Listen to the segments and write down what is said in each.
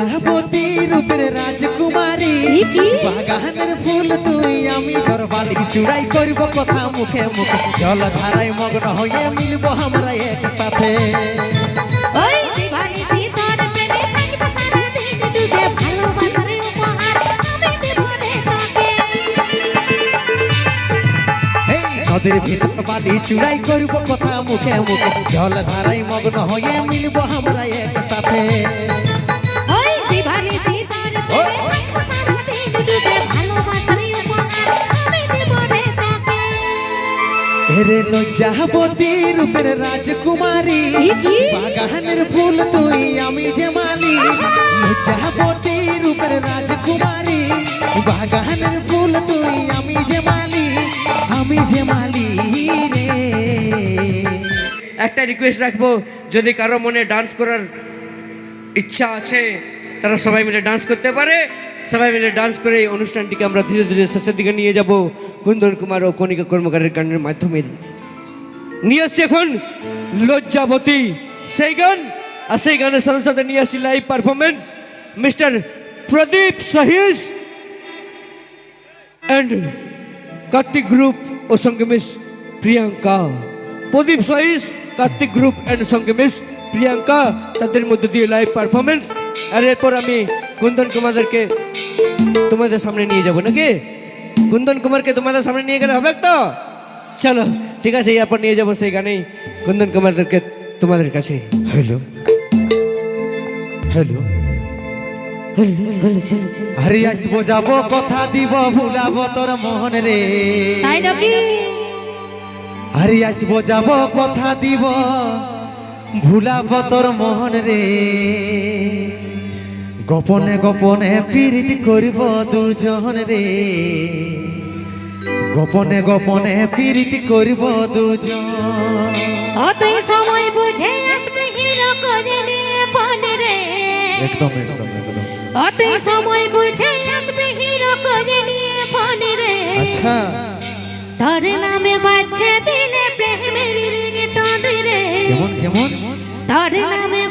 লজ্জাবতী রূপের রাজকুমারী? বাগানের ফুল তুই আমি বালির চূড়াই করব কথা মুখে মুখে। জল ধারায় মগ্ন হয়ে মিলব আমরা একসাথে। নদীর ভিতর বালি চূড়াই করব কথা মুখে মুখে। জল ধারায় মগ্ন হয়ে মিলব আমরা একসাথে। ওই দিবানি সীতার প্রেমে থাকব সারাদিন ডুবে ভালোবাসার উপহার আমি দেব রে তোকে। এরে লজ্জাবতী রূপের রাজকুমারী? বাগানের ফুল তুই আমি যে মালি। লজ্জাবতী রূপের রাজকুমারী বাগানের ফুল তুই আমি যে মালি আমি যে মালি রে। একটা রিকোয়েস্ট রাখব যদি কারও মনে ডান্স করার ইচ্ছা আছে তারা সবাই মিলে ডান্স করতে পারে। সবাই মিলে ডান্স করে এই অনুষ্ঠানটিকে আমরা ধীরে ধীরে শেষের দিকে নিয়ে যাব। কুন্দন কুমার ও কণিকা কর্মকারের গানের মাধ্যমে। নিয়ে আসছি এখন লজ্জাবতী। সেই গান, আর সেই গানের সাথে সাথে নিয়ে আসছি live performance mister Pradeep Sahis and Kartik group ও সঙ্গে miss Priyanka. Pradeep Sahis, Kartik group and সঙ্গে মিস প্রিয়াঙ্কা, তাদের মধ্যে দিয়ে লাইভ পারফরমেন্স আর এরপর আমি কুন্দন কুমারদেরকে তোমাদের সামনে নিয়ে যাব নাকি? কুন্দন কুমারকে তোমাদের সামনে নিয়ে গেলে হবে তো? চলো ঠিক আছে এরপর নিয়ে যাব সেই গানেই কুন্দন কুমারদেরকে তোমাদের কাছে। হ্যালো। হ্যালো। আরে আসব যাব কথা দিব ভুলাবো তোর মোহন রে। তাই নাকি? আরে আসব যাব কথা দিব ভুলাবো তোর মোহন রে। গোপনে গোপনে প্রীতি করিব দুজন রে। গোপনে গোপনে প্রীতি করিব দুজন। অতই সময় বুঝে আসবে হিরো করে নিয়ে ফোন রে। একদম একদম একদম। অতই সময় বুঝে আসবে হিরো করে নিয়ে ফোন রে। আচ্ছা। তোর নামে দিলে প্রেমের রিংটোন রে। কেমন কেমন? তোর নামে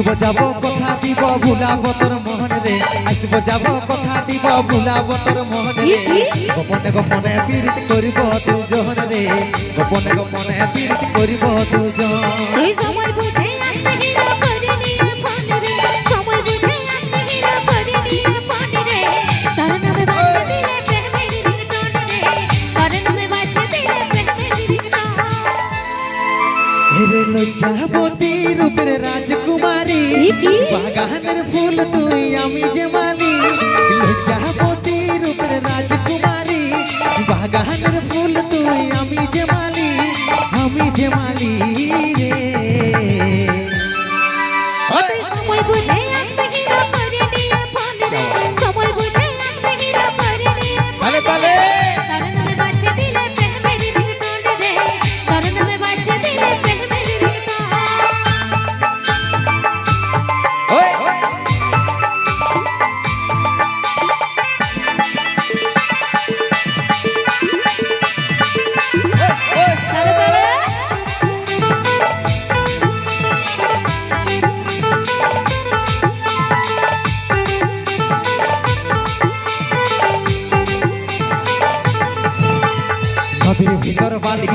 আসব যাব কথা দিব ভুলাব তোর মোহন রে আসব যাব কথা দিব ভুলাব তোর মোহন রে গোপনে গোপনে পীড়িত করিব দুজন রে গোপনে গোপনে পীড়িত করিব দুজন। তুই সময় বুঝে আসবে হিরো করে নিয়ে সময় বুঝে আসবে হিরো করে নিয়ে ফোন নামে বাজছে দিলে প্রেমের রিংটোন রে তোর নামে বাজছে দিলে প্রেমের রিংটোন। হেরে লজ্জাবতী রূপের রাজকুমারী কি? বাগানের ফুল তুই আমি যে মালি লজ্জাবতী রূপের রাজকুমারী বাগানের ফুল তুই আমি যে মালি আমি যে মালি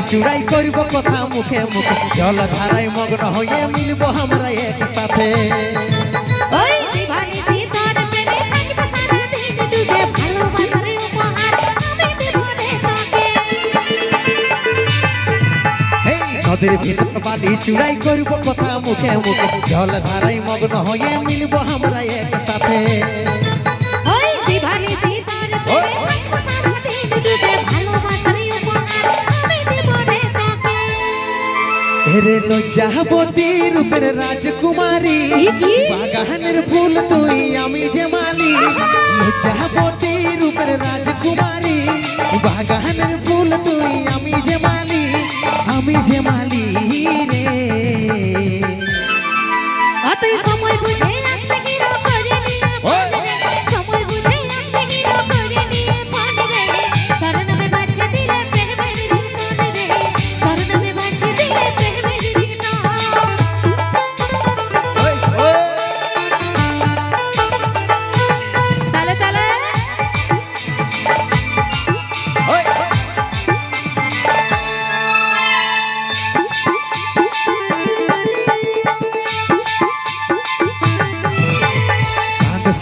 চূড়াই করব কথা মুখে মুখে। জল ধারায় মগ্ন হয়ে মিলব আমরা একসাথে। নদীর ভিতর বালি চূড়াই করব কথা মুখে মুখে। জল ধারায় মগ্ন হয়ে মিলব আমরা একসাথে। ওই এরে লজ্জাবতী রূপের রাজকুমারী। বাগানের ফুল তুই আমি যে মালি লজ্জাবতী রূপের রাজকুমারী। বাগানের ফুল তুই আমি যে মালি আমি যে মালি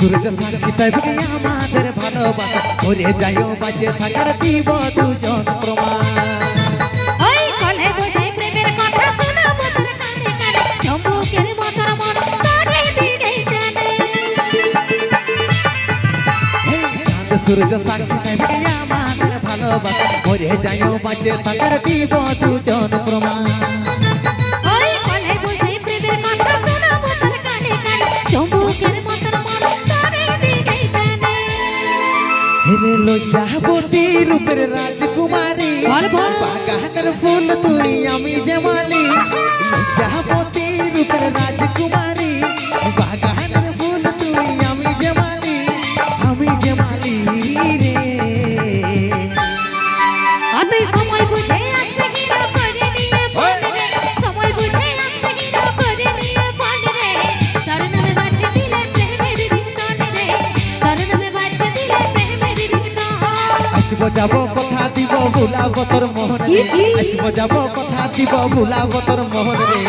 সূর্য সাক্ষী তাই বলে আমাদের ভালোবাসা। ওরে যাইও বাজে থাকার দিব দুজন প্রমাণ। সূর্য সাক্ষী আমাদের ভালোবাসা। ওরে যাইও বাজে থাকার দিব দুজন প্রমাণ। লজ্জাবতী রূপের রাজকুমারী। বাগানের ফুল তুই আমি যে মালি লজ্জাবতী রূপের রাজকুমারী বাগানের ফুল তুই আমি যে মালি আমি যে মালি রে সময় বুঝে আসব যাব কথা দিব ভুলাব তোর মোহন রে। আসব যাব কথা দিব ভুলাব তোর মোহন রে।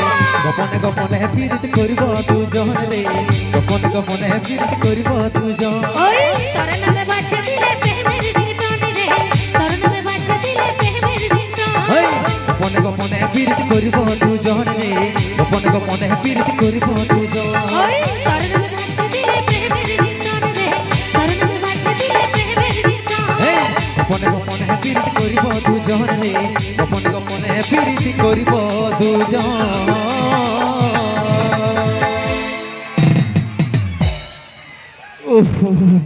গোপনে গোপনে পীড়িত করিব দুজন রে। গোপনে গোপনে পীড়িত করিব দুজন। ওই তোর নামে বাজছে দিলে প্রেমের রিংটোন রে। তোর নামে বাজছে দিলে প্রেমের রিংটোন ওই গোপনে গোপনে পীড়িত করিব দুজন রে। গোপনে গোপনে পীড়িত করিব দুজন। ওই তোর গোপনে গোপনে প্রীতি করিব দুজনে গোপনে গোপনে প্রীতি করিব দুজন।